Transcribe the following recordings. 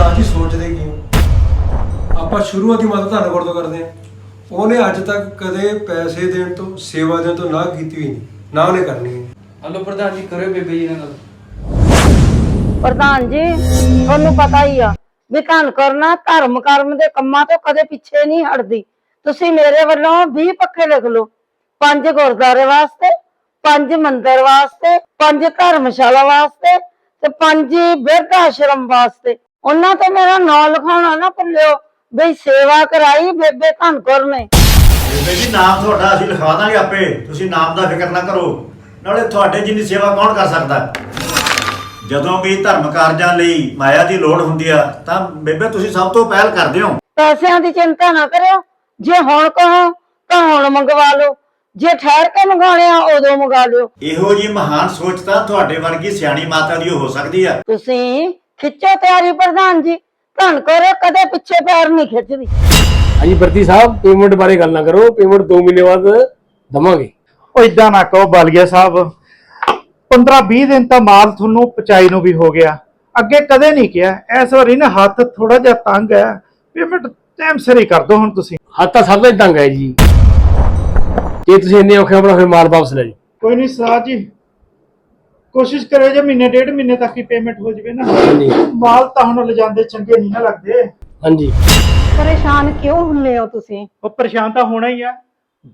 ਪ੍ਰਧਾਨ ਜੀ ਸੋਚਦੇ ਕੀ ਹੋ ਆਪਾਂ ਸ਼ੁਰੂਆਤੀ ਮਦਦ ਤੁਹਾਡੇ ਕੋਲ ਤੋਂ ਕਰਦੇ ਹਾਂ। ਉਹਨੇ ਅੱਜ ਤੱਕ ਕਦੇ ਪੈਸੇ ਦੇਣ ਤੋਂ ਸੇਵਾ ਦੇਣ ਤੋਂ ਨਾ ਕੀਤੀ ਹੋਈ ਨਹੀਂ। ਨਾ ਉਹਨੇ ਕਰਨੀ ਹੈ ਹਲੋ ਪ੍ਰਧਾਨ ਜੀ ਕਰਿਓ ਬੇਬੇ ਜੀ ਨਾਲ ਪ੍ਰਧਾਨ ਜੀ ਤੁਹਾਨੂੰ ਪਤਾ ਹੀ ਆ ਵੀ ਧਨ ਕਰਨਾ ਧਰਮ ਕਰਮ ਦੇ ਕੰਮਾਂ ਤੋਂ ਕਦੇ ਪਿੱਛੇ ਨਹੀਂ ਹਟਦੀ। ਤੁਸੀਂ ਮੇਰੇ ਵੱਲੋਂ 20 ਪੱਕੇ ਲਿਖ ਲਓ। ਪੰਜ ਗੁਰਦਾਰੇ ਵਾਸਤੇ ਪੰਜ ਮੰਦਿਰ ਵਾਸਤੇ ਪੰਜ ਧਰਮਸ਼ਾਲਾ ਵਾਸਤੇ ਤੇ ਪੰਜ ਬਿਰਧ ਆਸ਼ਰਮ ਵਾਸਤੇ। ਉਹਨਾਂ ਤੇ ਮੇਰਾ ਨਾਂ ਲਿਖਾਉਣਾ ਨਾ ਭੁੱਲਿਓ। ਵੀ ਸੇਵਾ ਕਰਾਈ ਬੇਬੇ ਧਨ ਕੌਰ ਨੇ। ਬੇਬੇ ਜੀ ਨਾਮ ਤੁਹਾਡਾ ਅਸੀਂ ਲਿਖਵਾ ਦਾਂਗੇ ਆਪੇ। ਤੁਸੀਂ ਨਾਮ ਦਾ ਫਿਕਰ ਨਾ ਕਰੋ। ਨਾਲੇ ਤੁਹਾਡੇ ਜਿੰਨੀ ਸੇਵਾ ਕੌਣ ਕਰ ਸਕਦਾ? ਜਦੋਂ ਵੀ ਧਰਮ ਕਾਰਜਾਂ ਲਈ ਮਾਇਆ ਦੀ ਲੋੜ ਹੁੰਦੀ ਆ ਤਾਂ ਬੇਬੇ ਤੁਸੀਂ ਸਭ ਤੋਂ ਪਹਿਲ ਕਰਦੇ ਹੋ। ਪੈਸਿਆਂ ਦੀ ਚਿੰਤਾ ਨਾ ਕਰਿਓ। ਜੇ ਹੁਣ ਕਹੋ ਤਾਂ ਹੁਣ ਮੰਗਵਾ ਲਓ। ਜੇ ਠਹਿਰ ਕੇ ਮੰਗਾਉਣੇ ਆ ਉਦੋਂ ਮੰਗਾ ਲਿਓ। ਇਹੋ ਜੀ ਮਹਾਨ ਸੋਚ ਤਾਂ ਤੁਹਾਡੇ ਵਰਗੀ ਸਿਆਣੀ ਮਾਤਾ ਦੀ ਹੋ ਸਕਦੀ ਆ। ਤੁਸੀਂ ਖਿੱਚੋ ਤਿਆਰੀ ਪ੍ਰਧਾਨ ਜੀ। ਧੰਨ ਕਰੋ ਕਦੇ ਪਿੱਛੇ ਪੈਰ ਨਹੀਂ ਖਿੱਚਦੀ। ਹਾਂਜੀ ਵਰਤੀ ਸਾਹਿਬ ਪੇਮੈਂਟ ਬਾਰੇ ਗੱਲ ਨਾ ਕਰੋ ਪੇਮੈਂਟ 2 ਮਹੀਨੇ ਬਾਅਦ ਦਵਾਂਗੇ। ਉਹ ਇਦਾਂ ਨਾ ਕਹੋ ਬਾਲੀਆ ਸਾਹਿਬ 15-20 ਦਿਨ ਤਾਂ ਮਾਲ ਤੁਹਾਨੂੰ ਪਚਾਈ ਨੂੰ ਵੀ ਹੋ ਗਿਆ। ਅੱਗੇ ਕਦੇ ਨਹੀਂ ਕਿਹਾ। ਇਸ ਵਾਰੀ ਨਾ ਹੱਥ ਥੋੜਾ ਜਿਹਾ ਤੰਗ ਹੈ। ਪੇਮੈਂਟ ਟਾਈਮ ਸਿਰ ਹੀ ਕਰ ਦਿਓ ਹੁਣ ਤੁਸੀਂ। ਹੱਥ ਤਾਂ ਸਭ ਦਾ ਹੀ ਤੰਗ ਹੈ ਜੀ। ਜੇ ਤੁਸੀਂ ਇੰਨੇ ਔਖੇ ਆਪਣਾ ਫਿਰ ਮਾਲ ਵਾਪਸ ਲੈ ਜਾਓ। ਕੋਈ ਨਹੀਂ ਸਾਜ ਜੀ। ਕੋਸ਼ਿਸ਼ ਕਰਿਓ ਜੇ ਮਹੀਨੇ ਡੇਢ ਮਹੀਨੇ ਤੱਕ ਹੀ ਪੇਮੈਂਟ ਹੋ ਜਵੇ ਨਾ। ਹਾਂਜੀ। ਮਾਲ ਤਾਂ ਹੁਣ ਲਿਜਾਂਦੇ ਚੰਗੇ ਨਹੀਂ ਨਾ ਲੱਗਦੇ। ਹਾਂਜੀ। ਪਰੇਸ਼ਾਨ ਕਿਉਂ ਹੁੰਨੇ ਹੋ ਤੁਸੀਂ? ਉਹ ਪਰੇਸ਼ਾਨ ਤਾਂ ਹੋਣਾ ਹੀ ਆ।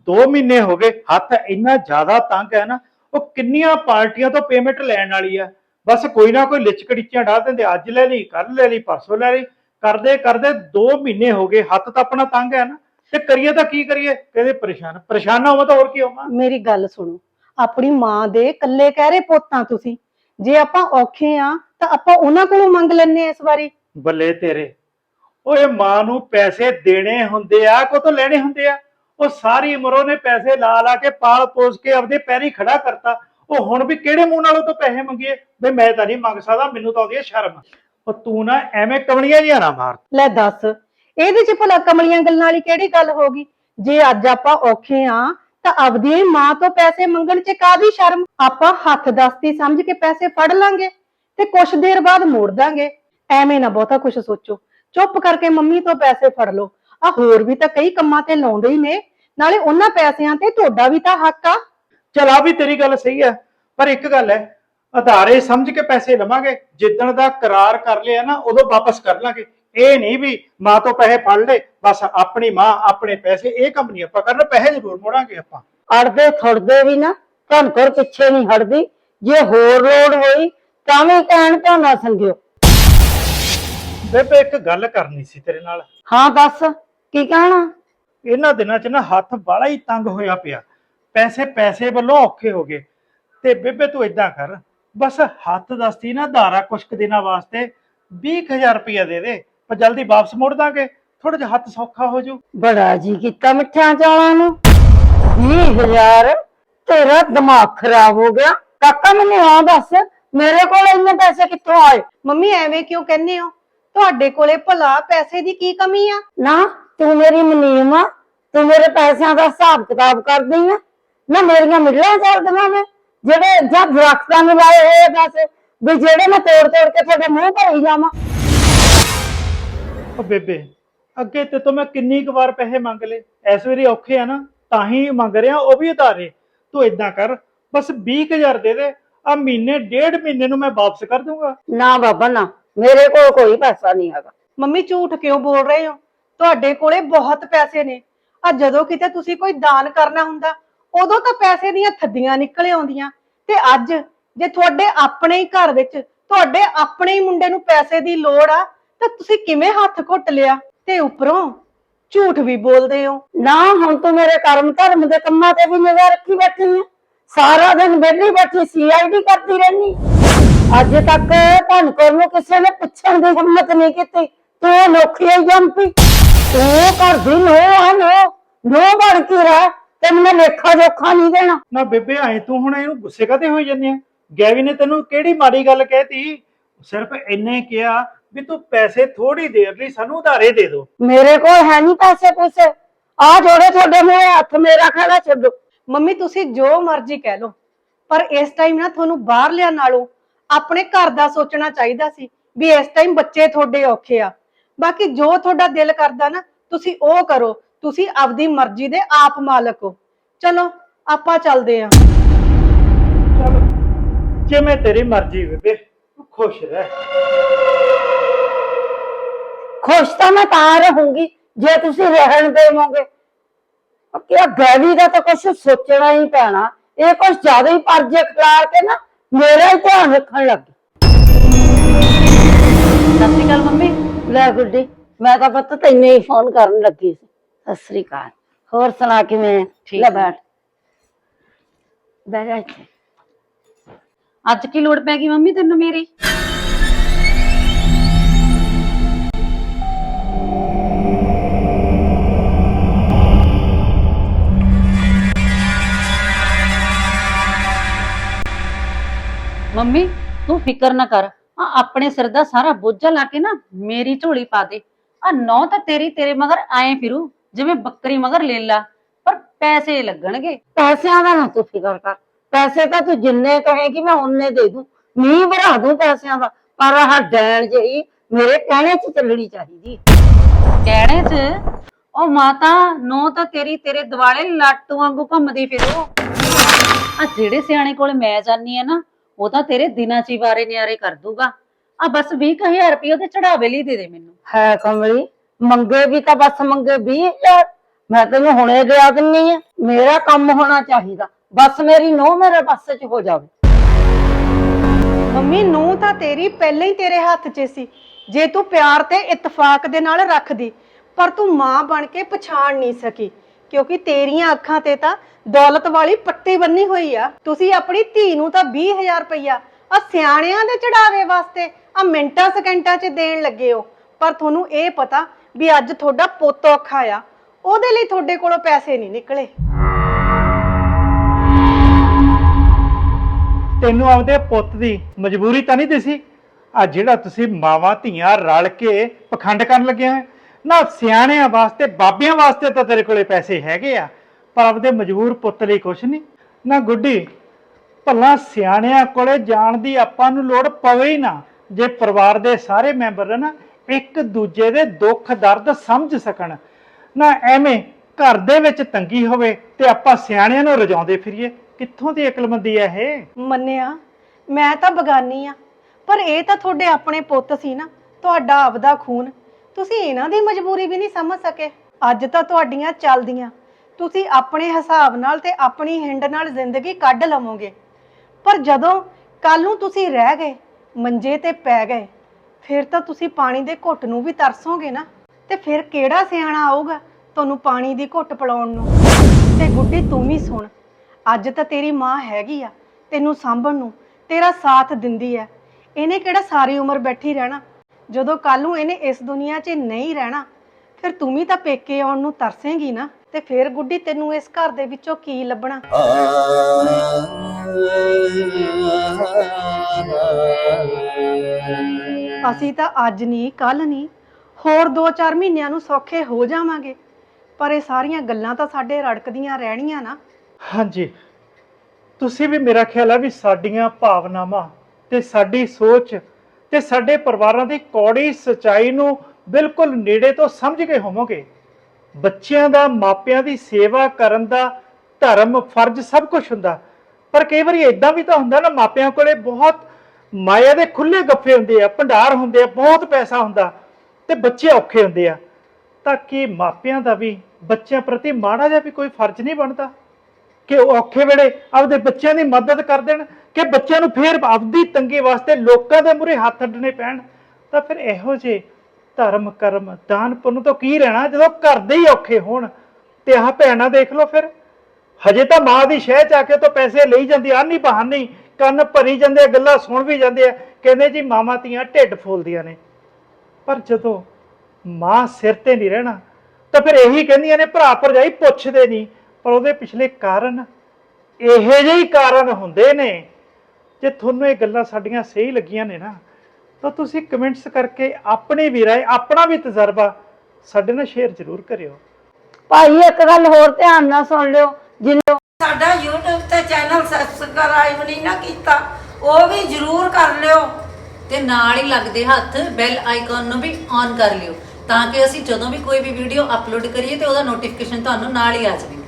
2 ਮਹੀਨੇ ਹੋ ਗਏ ਹੱਥ ਇੰਨਾ ਜ਼ਿਆਦਾ ਤੰਗ ਹੈ ਨਾ ਉਹ ਕਿੰਨੀਆਂ ਪਾਰਟੀਆਂ ਤੋਂ ਪੇਮੈਂਟ ਲੈਣ ਵਾਲੀ ਆ। ਬਸ ਕੋਈ ਨਾ ਕੋਈ ਲਿਚਕੜੀਚੀਆਂ ਡਾਲ ਦਿੰਦੇ ਅੱਜ ਲੈ ਲਈ ਕੱਲ ਲੈ ਲਈ ਪਰਸੋਂ ਲੈ ਲਈ। ਕਰਦੇ ਕਰਦੇ 2 ਮਹੀਨੇ ਹੋ ਗਏ ਹੱਥ ਤਾਂ ਆਪਣਾ ਤੰਗ ਹੈ ਨਾ। ਤੇ ਕਰੀਏ ਤਾਂ ਕੀ ਕਰੀਏ? ਕਹਿੰਦੇ ਪਰੇਸ਼ਾਨ ਪਰੇਸ਼ਾਨ ਨਾ ਹੋਵਾਂ ਤਾਂ ਹੋਰ ਕੀ ਹੋਵਾਂ? ਮੇਰੀ ਗੱਲ ਸੁਣੋ। ਆਪਣੀ ਮਾਂ ਦੇ ਇਕੱਲੇ ਕਹਿ ਰਹੇ ਪੋਤਾਂ ਤੁਸੀਂ। ਜੇ ਆਪਾਂ ਔਖੇ ਆ ਤਾਂ ਆਪਾਂ ਉਹਨਾਂ ਕੋਲੋਂ ਮੰਗ ਲੈਣੇ ਇਸ ਵਾਰੀ। ਬੱਲੇ ਤੇਰੇ। ਓਏ ਮਾਂ ਨੂੰ ਪੈਸੇ ਦੇਣੇ ਹੁੰਦੇ ਆ ਕੋ ਤੋਂ ਲੈਣੇ ਹੁੰਦੇ ਆ? ਉਹ ਸਾਰੀ ਉਮਰ ਉਹਨੇ ਪੈਸੇ ਲਾ ਲਾ ਕੇ ਪਾਲ ਪੋਸ ਕੇ ਆਪਦੇ ਪੈਰੀ ਖੜਾ ਕਰਤਾ। ਉਹ ਹੁਣ ਵੀ ਕਿਹੜੇ ਮੂੰਹ ਨਾਲ ਉਹ ਤੋਂ ਪੈਸੇ ਮੰਗੀਏ? ਬਈ ਮੈਂ ਤਾਂ ਨਹੀਂ ਮੰਗ ਸਕਦਾ ਮੈਨੂੰ ਤਾਂ ਆਉਂਦੀ ਹੈ ਸ਼ਰਮ। ਉਹ ਤੂੰ ਨਾ ਐਵੇਂ ਕਵਣੀਆਂ ਜਿਹਾ ਨਾ ਮਾਰ। ਲੈ ਦੱਸ ਇਹਦੇ ਚ ਭਲਾ ਕਮਲੀਆਂ ਗੱਲਾਂ ਵਾਲੀ ਕਿਹੜੀ ਗੱਲ ਹੋ ਗਈ? ਜੇ ਅੱਜ ਆਪਾਂ ਔਖੇ ਆ ਤਾਂ ਆਪਦੀ ਮਾਂ ਤੋਂ ਪੈਸੇ ਮੰਗਣ ਚ ਕਾਦੀ ਸ਼ਰਮ? ਆਪਾਂ ਹੱਥ ਦਸਤੀ ਸਮਝ ਕੇ ਪੈਸੇ ਫੜ ਲਾਂਗੇ ਤੇ ਕੁਛ ਦੇਰ ਬਾਅਦ ਮੋੜ ਦਾਂਗੇ। ਐਵੇਂ ਨਾ ਬਹੁਤਾ ਕੁਝ ਸੋਚੋ। ਚੁੱਪ ਕਰਕੇ ਮੰਮੀ ਤੋਂ ਪੈਸੇ ਫੜ ਲਓ। ਆ ਹੋਰ ਵੀ ਤਾਂ ਕਈ ਕੰਮਾਂ ਤੇ ਲਾਉਂਦੇ ਹੀ ਨੇ। ਨਾਲੇ ਉਹਨਾਂ ਪੈਸਿਆਂ ਤੇ ਤੁਹਾਡਾ ਵੀ ਤਾਂ ਹੱਕ ਆ। ਚਲ ਆ ਵੀ ਤੇਰੀ ਗੱਲ ਸਹੀ ਹੈ ਪਰ ਇੱਕ ਗੱਲ ਹੈ, ਆਧਾਰੇ ਸਮਝ ਕੇ ਪੈਸੇ ਲਵਾਂਗੇ। ਜਿੱਦਣ ਦਾ ਕਰਾਰ ਕਰ ਲਿਆ ਨਾ, ਉਦੋਂ ਵਾਪਸ ਕਰ ਲਾਂਗੇ। ਇਹ ਨਹੀਂ ਵੀ ਮਾਂ ਤੋਂ ਪੈਸੇ ਫੜ ਲਏ ਬਸ ਆਪਣੀ ਮਾਂ ਆਪਣੇ ਪੈਸੇ ਇਹ ਕੰਮ ਨਹੀਂ ਆਪਾਂ ਕਰਨਾ ਪੈਸੇ ਜ਼ਰੂਰ ਮੋੜਾਂਗੇ ਆਪਾਂ। ਅੜਦੇ ਥੁੜਦੇ ਵੀ ਨਾ ਕੌਰ ਪਿੱਛੇ ਨਹੀਂ ਹਟਦੀ। ਜੇ ਹੋਰ ਲੋੜ ਹੋਈ ਤਾਂ ਵੀ ਕਹਿਣ ਤੋਂ ਨਾ ਸੰਗਿਓ? ਬੇਬੇ ਇੱਕ ਗੱਲ ਕਰਨੀ ਸੀ ਤੇਰੇ ਨਾਲ। ਹਾਂ ਦੱਸ ਕੀ ਕਹਿਣਾ? ਇਹਨਾਂ ਦਿਨਾਂ 'ਚ ਨਾ ਹੱਥ ਬਾਲਾ ਹੀ ਤੰਗ ਹੋਇਆ ਪਿਆ। ਪੈਸੇ ਪੈਸੇ ਵੱਲੋਂ ਔਖੇ ਹੋ ਗਏ। ਤੇ ਬੇਬੇ ਤੂੰ ਇਦਾਂ ਕਰ ਬਸ ਹੱਥ ਦਸਤੀ ਨਾ ਧਾਰਾ ਕੁਛ ਕੁ ਦਿਨਾਂ ਵਾਸਤੇ 20000 ਰੁਪਇਆ ਦੇ ਦੇ। ਪਰ ਜਲਦੀ ਵਾਪਸ ਮੋੜ ਦਾਂਗੇ। ਥੋੜਾ ਜਿਹਾ ਹੱਥ ਸੌਖਾ ਹੋ ਜਾਊ। ਬੜਾ ਜੀ ਕੀਤਾ ਮਿੱਠਿਆਂ ਚੌਲਾਂ ਨੂੰ। 20000 ਤੇਰਾ ਦਿਮਾਗ ਖਰਾਬ ਹੋ ਗਿਆ। ਕਾਕਾ ਮੈਨੂੰ ਆ ਦੱਸ ਮੇਰੇ ਕੋਲ ਇੰਨੇ ਪੈਸੇ ਕਿੱਥੋਂ ਆਏ? ਮੰਮੀ ਐਵੇਂ ਕਿਉਂ ਕਹਿੰਦੇ ਹੋ? ਤੁਹਾਡੇ ਕੋਲੇ ਭਲਾ ਪੈਸੇ ਦੀ ਕੀ ਕਮੀ ਆ? ਨਾ ਤੂੰ ਮੇਰੀ ਮਨੀਮ ਆ। ਤੂੰ ਮੇਰੇ ਪੈਸਿਆਂ ਦਾ ਹਿਸਾਬ ਕਿਤਾਬ ਕਰਦੀ ਆ। ਨਾ ਮੇਰੀਆਂ ਮਿੱਲਾਂ ਚੱਲਦੀਆਂ ਨੇ ਜਿਹੜੇ ਜਦ ਦਰਖਤਾਂ ਨੂੰ ਲਾਏ ਹੋਏ ਪੈਸੇ ਵੀ ਜਿਹੜੇ ਮੈਂ ਤੋੜ ਤੋੜ ਕੇ ਤੁਹਾਡੇ ਮੂੰਹ ਭਰੀ ਜਾਵਾਂ। ਉਹ ਬੇਬੇ ਅੱਗੇ ਤੇ ਤੋਂ ਮੈਂ ਕਿੰਨੀ ਕੁ ਵਾਰ ਪੈਸੇ ਮੰਗ ਲਏ। ਇਸ ਵੇਲੇ ਔਖੇ ਆ ਨਾ ਤਾਂ ਹੀ ਮੰਗ ਰਿਹਾ ਉਹ ਵੀ ਉਧਾਰੇ। ਤੂੰ ਇਦਾਂ ਕਰ ਬਸ 20000 ਦੇ ਦੇ ਆ ਮਹੀਨੇ ਡੇਢ ਮਹੀਨੇ ਨੂੰ ਮੈਂ ਵਾਪਸ ਕਰ ਦੂੰਗਾ ਨਾ ਬਾਬਾ ਨਾ। ਮੇਰੇ ਕੋਲ ਕੋਈ ਪੈਸਾ ਨਹੀਂ ਹੈਗਾ। ਮੰਮੀ ਝੂਠ ਕਿਉਂ ਬੋਲ ਰਹੇ ਹੋ? ਤੁਹਾਡੇ ਕੋਲੇ ਬਹੁਤ ਪੈਸੇ ਨੇ। ਆ ਜਦੋਂ ਕਿਤੇ ਤੁਸੀਂ ਕੋਈ ਦਾਨ ਕਰਨਾ ਹੁੰਦਾ ਉਦੋਂ ਤਾਂ ਪੈਸੇ ਦੀਆਂ ਥੱਦੀਆਂ ਨਿਕਲ ਆਉਂਦੀਆਂ। ਤੇ ਅੱਜ ਜੇ ਤੁਹਾਡੇ ਆਪਣੇ ਹੀ ਘਰ ਵਿੱਚ ਤੁਹਾਡੇ ਆਪਣੇ ਹੀ ਮੁੰਡੇ ਨੂੰ ਪੈਸੇ ਦੀ ਲੋੜ ਆ ਤਾਂ ਤੁਸੀਂ ਕਿਵੇਂ ਹੱਥ ਘੁੱਟ ਲਿਆ? ਤੇ ਉੱਪਰੋਂ ਝੂਠ ਵੀ ਬੋਲਦੇ ਹੋ। ਨਾ ਹੁਣ ਤੂੰ ਮੇਰੇ ਕਰਮ ਧਰਮ ਦੇ ਕੰਮਾਂ ਤੇ ਵੀ ਨਿਗਾਹ ਰੱਖੀ ਬੈਠੀ ਆ। ਸਾਰਾ ਦਿਨ ਵਿਹਲੀ ਬੈਠੀ ਸੀਆਈਡੀ ਕਰਦੀ ਰਹਿਨੀ ਅੱਜ ਤੱਕ ਧਨ ਕੋਲ ਨੂੰ ਕਿਸੇ ਨੇ ਪੁੱਛਣ ਦੀ ਹਿੰਮਤ ਨਹੀਂ ਕੀਤੀ। ਤੂੰ ਨੋਖੀ ਹੀ ਜੰਪੀ। ਤੂੰ ਘਰ ਦੀ ਨੋ ਆ ਨੋ। ਨੋ ਬਣ ਕੇ ਰਹਿ ਤੈਨੂੰ ਮੈਂ ਲੇਖਾ ਜੋਖਾ ਨਹੀਂ ਦੇਣਾ। ਨਾ ਬੇਬੇ ਆਏ ਤੂੰ ਹੁਣ ਇਹਨੂੰ ਗੁੱਸੇ ਕਾਤੇ ਹੋਈ ਜੰਨੇ ਆ? ਗੈਵੀ ਨੇ ਤੈਨੂੰ ਕਿਹੜੀ ਮਾੜੀ ਗੱਲ ਕਹਿਤੀ? ਸਿਰਫ ਇੰਨੇ ਕਿਹਾ ਵੀ ਤੂੰ ਪੈਸੇ ਥੋੜੀ ਦੇਰ ਲਈ ਸਾਨੂੰ ਉਧਾਰੇ ਦੇ ਦੋ। ਮੇਰੇ ਕੋਲ ਹੈ ਨਹੀਂ ਪੈਸੇ ਪੂਸੇ ਆ ਜੋੜੇ ਤੁਹਾਡੇ ਮੂੰਹ ਹੱਥ ਮੇਰਾ ਖੜਾ ਛੱਡੋ ਮੰਮੀ ਤੁਸੀਂ ਜੋ ਮਰਜ਼ੀ ਕਹਿ ਲਓ ਪਰ ਇਸ ਟਾਈਮ ਨਾ ਤੁਹਾਨੂੰ ਬਾਹਰ ਲਿਆ ਨਾਲੋਂ ਆਪਣੇ ਘਰ ਦਾ ਸੋਚਣਾ ਚਾਹੀਦਾ ਸੀ ਵੀ ਇਸ ਟਾਈਮ ਬੱਚੇ ਤੁਹਾਡੇ ਔਖੇ ਆ। ਬਾਕੀ ਜੋ ਤੁਹਾਡਾ ਦਿਲ ਕਰਦਾ ਨਾ ਤੁਸੀਂ ਉਹ ਕਰੋ। ਤੁਸੀਂ ਆਪਦੀ ਮਰਜ਼ੀ ਦੇ ਆਪ ਮਾਲਕ ਹੋ। ਚਲੋ ਆਪਾਂ ਚੱਲਦੇ ਆਂ ਚਲ ਜਿਵੇਂ ਤੇਰੀ ਮਰਜ਼ੀ ਬੇਬੇ ਤੂੰ ਖੁਸ਼ ਰਹਿ। ਖੁਸ਼ ਤਾਂ ਮੈਂ ਤਾਂ ਰਹੂੰਗੀ ਜੇ ਤੁਸੀਂ ਰਹਿਣ ਦੇਵੋਗੇ। ਉਹ ਕਿਹਾ ਗੈਵੀ ਦਾ ਤਾਂ ਕੁਝ ਸੋਚਣਾ ਹੀ ਪੈਣਾ। ਇਹ ਕੁਝ ਜ਼ਿਆਦਾ ਹੀ ਪਰਜੇ ਖਿਲਾਰ ਕੇ ਨਾ ਮੇਰਾ ਹੀ ਧਿਆਨ ਰੱਖਣ ਲੱਗ ਗਈ ਸਤਿ ਸ਼੍ਰੀ ਅਕਾਲ ਮੰਮੀ। ਲੈ ਗੁੱਡੀ ਮੈਂ ਤਾਂ ਪੁੱਤ ਤੈਨੂੰ ਹੀ ਫੋਨ ਕਰਨ ਲੱਗੀ ਸੀ। ਸਤਿ ਸ੍ਰੀ ਅਕਾਲ। ਹੋਰ ਸੁਣਾ ਕਿਵੇਂ ਠੀਕ ਲੈ। ਬੈਠ। ਬੈਠ ਅੱਜ ਕੀ ਲੋੜ ਪੈ ਗਈ ਮੰਮੀ ਤੈਨੂੰ ਮੇਰੀ? ਮੰਮੀ ਤੂੰ ਫਿਕਰ ਨਾ ਕਰ। ਆ ਆਪਣੇ ਸਿਰ ਦਾ ਸਾਰਾ ਬੋਝਾ ਲਾ ਕੇ ਨਾ ਮੇਰੀ ਝੋਲੀ ਪਾ ਦੇ। ਆ ਨੌ ਤਾਂ ਤੇਰੀ ਤੇਰੇ ਮਗਰ ਆਏ ਫਿਰੂ ਜਿਵੇਂ ਬੱਕਰੀ ਮਗਰ ਲੇਲਾ ਪਰ ਪੈਸੇ ਲੱਗਣਗੇ। ਪੈਸਿਆਂ ਦਾ ਨਾ ਤੂੰ ਫਿਕਰ ਕਰ। ਪੈਸੇ ਤਾਂ ਤੂੰ ਜਿੰਨੇ ਕਹੇਗੀ ਮੈਂ ਉਹਨੇ ਦੇ ਦੂੰ। ਨਹੀਂ ਭਰਾ ਦੂੰ ਪੈਸਿਆਂ ਦਾ ਪਰ ਆਹ ਡੈਣ ਜਿਹੀ ਮੇਰੇ ਕਹਿਣੇ 'ਚ ਚੱਲਣੀ ਚਾਹੀਦੀ। ਕਹਿਣੇ 'ਚ? ਉਹ ਮਾਤਾ ਨੋ ਤਾਂ ਤੇਰੀ ਤੇਰੇ ਦਿਵਾਲੇ ਲਾਟੂ ਵਾਂਗੂ ਘੁੰਮਦੀ ਫਿਰੋ। ਆ ਜਿਹੜੇ ਸਿਆਣੇ ਕੋਲ ਮੈਂ ਜਾਨੀ ਆ ਨਾ ਉਹ ਤਾਂ ਤੇਰੇ ਦਿਨਾਂ 'ਚ ਹੀ ਵਾਰੇ ਨਿਆਰੇ ਕਰ ਦੂਗਾ। ਆ ਬਸ 20000 ਰੁਪਏ ਉਹਦੇ ਚੜਾਵੇ ਲਈ ਦੇ ਦੇ ਮੈਨੂੰ। ਹੈ ਕਮਲੀ ਮੰਗੇ ਵੀ ਤਾਂ ਬਸ ਮੰਗੇ 20000 ਮੈਂ ਤੈਨੂੰ ਹੁਣੇ ਦਿਆ ਦਿੰਨੀ ਆ। ਮੇਰਾ ਕੰਮ ਹੋਣਾ ਚਾਹੀਦਾ। ਬਸ ਮੇਰੀ ਨੋ ਮੇਰੇ ਪਾਸੇ 'ਚ ਹੋ ਜਾਵੇ। ਮੰਮੀ ਨੂੰ ਤਾਂ ਤੇਰੀ ਪਹਿਲਾਂ ਹੀ ਤੇਰੇ ਹੱਥ 'ਚ ਸੀ। ਜੇ ਤੂੰ ਪਿਆਰ ਤੇ ਇਤਫਾਕ ਦੇ ਨਾਲ ਰੱਖਦੀ ਪਰ ਤੂੰ ਮਾਂ ਬਣ ਕੇ ਪਛਾਣ ਨਹੀਂ ਸਕੀ। ਕਿਉਂਕਿ ਤੇਰੀਆਂ ਅੱਖਾਂ ਤੇ ਤਾਂ ਦੌਲਤ ਵਾਲੀ ਪੱਟੀ ਬੰਨੀ ਹੋਈ ਆ। ਤੁਸੀਂ ਆਪਣੀ ਧੀ ਨੂੰ ਤਾਂ 20000 ਰੁਪਈਆ ਆ ਸਿਆਣਿਆਂ ਦੇ ਚੜਾਵੇ ਵਾਸਤੇ ਆ ਮਿੰਟਾਂ ਸਕਿੰਟਾਂ 'ਚ ਦੇਣ ਲੱਗੇ ਹੋ। ਪਰ ਤੁਹਾਨੂੰ ਇਹ ਪਤਾ ਵੀ ਅੱਜ ਤੁਹਾਡਾ ਪੁੱਤ ਔਖਾ ਆ। ਉਹਦੇ ਲਈ ਤੁਹਾਡੇ ਕੋਲੋਂ ਪੈਸੇ ਨਹੀਂ ਨਿਕਲੇ। ਤੈਨੂੰ ਆਪਦੇ ਪੁੱਤ ਦੀ ਮਜਬੂਰੀ ਤਾਂ ਨਹੀਂ ਦਿਸੀ? ਆ ਜਿਹੜਾ ਤੁਸੀਂ ਮਾਵਾਂ ਧੀਆਂ ਰਲ ਕੇ ਪਖੰਡ ਕਰਨ ਲੱਗਿਆ ਹੋ ਨਾ ਸਿਆਣਿਆਂ ਵਾਸਤੇ, ਬਾਬਿਆਂ ਵਾਸਤੇ ਤਾਂ ਤੇਰੇ ਕੋਲੇ ਪੈਸੇ ਹੈਗੇ ਆ, ਪਰ ਆਪਦੇ ਮਜਬੂਰ ਪੁੱਤ ਲਈ ਕੁਛ ਨਹੀਂ। ਨਾ ਗੁੱਡੀ, ਭਲਾ ਸਿਆਣਿਆਂ ਕੋਲੇ ਜਾਣ ਦੀ ਆਪਾਂ ਨੂੰ ਲੋੜ ਪਵੇ ਹੀ ਨਾ, ਜੇ ਪਰਿਵਾਰ ਦੇ ਸਾਰੇ ਮੈਂਬਰ ਨਾ ਇੱਕ ਦੂਜੇ ਦੇ ਦੁੱਖ, ਦਰਦ ਸਮਝ ਸਕਣ। ਨਾ ਐਵੇਂ ਘਰ ਦੇ ਵਿੱਚ ਤੰਗੀ ਹੋਵੇ ਤੇ ਆਪਾਂ ਸਿਆਣਿਆਂ ਨੂੰ ਰਜਾਉਂਦੇ ਫਿਰੀਏ। ਕਿੱਥੋਂ ਦੀ ਅਕਲਮੰਦੀ ਹੈ ਇਹ? ਮੰਨਿਆ, ਮੈਂ ਤਾਂ ਬਗਾਨੀ ਆ, ਪਰ ਇਹ ਤਾਂ ਤੁਹਾਡੇ ਆਪਣੇ ਪੁੱਤ ਸੀ ਨਾ, ਤੁਹਾਡਾ ਆਪਦਾ ਖੂਨ ਤੁਸੀਂ ਇਹਨਾਂ ਦੀ ਮਜਬੂਰੀ ਵੀ ਨਹੀਂ ਸਮਝ ਸਕੇ। ਅੱਜ ਤਾਂ ਤੁਹਾਡੀਆਂ ਚੱਲਦੀਆਂ। ਤੁਸੀਂ ਆਪਣੇ ਹਿਸਾਬ ਨਾਲ ਤੇ ਆਪਣੀ ਹਿੰਡ ਨਾਲ ਜ਼ਿੰਦਗੀ ਕੱਢ ਲਵੋਗੇ। ਪਰ ਜਦੋਂ ਕੱਲ ਨੂੰ ਤੁਸੀਂ ਰਹਿ ਗਏ, ਮੰਜੇ ਤੇ ਪੈ ਗਏ, ਫਿਰ ਤਾਂ ਤੁਸੀਂ ਪਾਣੀ ਦੇ ਘੁੱਟ ਨੂੰ ਵੀ ਤਰਸੋਗੇ ਨਾ। ਤੇ ਫਿਰ ਕਿਹੜਾ ਸਿਆਣਾ ਆਊਗਾ ਤੁਹਾਨੂੰ ਪਾਣੀ ਦੀ ਘੁੱਟ ਪਿਲਾਉਣ ਨੂੰ? ਤੇ ਗੁੱਡੀ ਤੂੰ ਵੀ ਸੁਣ, ਅੱਜ ਤਾਂ ਤੇਰੀ ਮਾਂ ਹੈਗੀ ਆ, ਤੈਨੂੰ ਸਾਂਭਣ ਨੂੰ, ਤੇਰਾ ਸਾਥ ਦਿੰਦੀ ਐ ਇਹਨੇ ਕਿਹੜਾ ਸਾਰੀ ਉਮਰ ਬੈਠੀ ਰਹਿਣਾ? ਜਦੋਂ ਕੱਲ ਨੂੰ ਇਹਨੇ ਇਸ ਦੁਨੀਆ 'ਚ ਨਹੀਂ ਰਹਿਣਾ, ਫਿਰ ਤੂੰ ਵੀ ਤਾਂ ਪੇਕੇ ਆਉਣ ਨੂੰ ਤਰਸੇਂਗੀ ਨਾ, ਤੇ ਫਿਰ ਗੁੱਡੀ ਤੈਨੂੰ ਇਸ ਘਰ ਦੇ ਵਿੱਚੋਂ ਕੀ ਲੱਭਣਾ? ਅਸੀਂ ਤਾਂ ਅੱਜ ਨਹੀਂ ਕੱਲ ਨਹੀਂ ਹੋਰ 2-4 ਮਹੀਨਿਆਂ ਨੂੰ ਸੌਖੇ ਹੋ ਜਾਵਾਂਗੇ, ਪਰ ਇਹ ਸਾਰੀਆਂ ਗੱਲਾਂ ਤਾਂ ਸਾਡੇ ਰੜਕਦੀਆਂ ਰਹਿਣੀਆਂ ਨਾ। ਹਾਂਜੀ, ਤੁਸੀਂ ਵੀ ਮੇਰਾ ਖਿਆਲ ਹੈ ਵੀ ਸਾਡੀਆਂ ਭਾਵਨਾਵਾਂ ਤੇ ਸਾਡੀ ਸੋਚ ਤੇ ਸਾਡੇ ਪਰਿਵਾਰਾਂ ਦੀ ਕੌੜੀ ਸਚਾਈ ਨੂੰ ਬਿਲਕੁਲ ਨੇੜੇ ਤੋਂ ਸਮਝ ਕੇ ਹੋਵੋਗੇ। ਬੱਚਿਆਂ ਦਾ, ਮਾਪਿਆਂ ਦੀ ਸੇਵਾ ਕਰਨ ਦਾ ਧਰਮ, ਫਰਜ਼ ਸਭ ਕੁਝ ਹੁੰਦਾ। ਪਰ ਕਈ ਵਾਰੀ ਇਦਾਂ ਵੀ ਤਾਂ ਹੁੰਦਾ ਨਾ, ਮਾਪਿਆਂ ਕੋਲੇ ਬਹੁਤ ਮਾਇਆ ਦੇ ਖੁੱਲੇ ਗੱਫੇ ਹੁੰਦੇ ਆ, ਭੰਡਾਰ ਹੁੰਦੇ ਆ, ਬਹੁਤ ਪੈਸਾ ਹੁੰਦਾ ਤੇ ਬੱਚੇ ਔਖੇ ਹੁੰਦੇ ਆ। ਤਾਂ ਕਿ ਮਾਪਿਆਂ ਦਾ ਵੀ, ਬੱਚਿਆਂ ਪ੍ਰਤੀ ਮਾੜਾ ਜਿਹਾ ਵੀ ਕੋਈ ਫਰਜ਼ ਨਹੀਂ ਬਣਦਾ? ਕਿ ਉਹ ਔਖੇ ਵੇਲੇ ਆਪਦੇ ਬੱਚਿਆਂ ਦੀ ਮਦਦ ਕਰ ਦੇਣ ਕਿ ਬੱਚਿਆਂ ਨੂੰ ਫੇਰ ਆਪਦੀ ਤੰਗੀ ਵਾਸਤੇ ਲੋਕਾਂ ਦੇ ਮੂਹਰੇ ਹੱਥ ਅੱਡਣੇ ਪੈਣ ਤਾਂ ਫਿਰ ਇਹੋ ਜਿਹੇ ਧਰਮ ਕਰਮ ਦਾਨ ਪੁੰਨ ਤੋਂ ਕੀ ਰਹਿਣਾ? ਜਦੋਂ ਘਰ ਦੇ ਹੀ ਔਖੇ ਹੋਣ ਤੇ ਆਹ ਭੈਣਾਂ ਦੇਖ ਲਓ ਫਿਰ। ਹਜੇ ਤਾਂ ਮਾਂ ਦੀ ਸ਼ਹਿ ਚ ਆ ਕੇ ਤੋਂ ਪੈਸੇ ਲਈ ਜਾਂਦੀ ਆ ਨਹੀਂ ਬਹਾਨੀ ਕੰਨ ਭਰੀ ਜਾਂਦੇ ਆ, ਗੱਲਾਂ ਸੁਣ ਵੀ ਜਾਂਦੇ ਆ। ਕਹਿੰਦੇ ਜੀ ਮਾਵਾਂ ਧੀਆਂ ਢਿੱਡ ਫੋਲਦੀਆਂ ਨੇ। ਪਰ ਜਦੋਂ ਮਾਂ ਸਿਰ ਤੇ ਨਹੀਂ ਰਹਿਣਾ ਤਾਂ ਫਿਰ ਇਹੀ ਕਹਿੰਦੀਆਂ ਨੇ ਭਰਾ ਭਰਜਾਈ ਪੁੱਛਦੇ ਨਹੀਂ। ਪਰ ਉਹਦੇ ਪਿਛਲੇ ਕਾਰਨ ਇਹੋ ਜਿਹੇ ਹੀ ਕਾਰਨ ਹੁੰਦੇ ਨੇ ਜੇ ਤੁਹਾਨੂੰ ਇਹ ਗੱਲਾਂ ਸਾਡੀਆਂ ਸਹੀ ਲੱਗੀਆਂ ਨੇ ਨਾ ਤਾਂ ਤੁਸੀਂ ਕਮੈਂਟਸ ਕਰਕੇ ਆਪਣੀ ਵੀ ਰਾਏ ਆਪਣਾ ਵੀ ਤਜਰਬਾ ਸਾਡੇ ਨਾਲ ਸ਼ੇਅਰ ਜ਼ਰੂਰ ਕਰਿਓ। ਭਾਈ ਇੱਕ ਗੱਲ ਹੋਰ ਧਿਆਨ ਨਾਲ ਸੁਣ ਲਿਓ ਜਿੰਨੇ ਸਾਡਾ YouTube ਤੇ ਚੈਨਲ ਸਬਸਕ੍ਰਾਈਬ ਨਹੀਂ ਨਾ ਕੀਤਾ ਉਹ ਵੀ ਜਰੂਰ ਕਰ ਲਿਓ ਤੇ ਨਾਲ ਹੀ ਲੱਗਦੇ ਹੱਥ ਬੈਲ ਆਈਕਨ ਨੂੰ ਵੀ ਔਨ ਕਰ ਲਿਓ ਤਾਂ ਕਿ ਅਸੀਂ ਜਦੋਂ ਵੀ ਕੋਈ ਵੀ ਵੀਡੀਓ ਅਪਲੋਡ ਕਰੀਏ ਤੇ ਉਹਦਾ ਨੋਟੀਫਿਕੇਸ਼ਨ ਤੁਹਾਨੂੰ ਨਾਲ ਹੀ ਆ ਜਾਵੇ।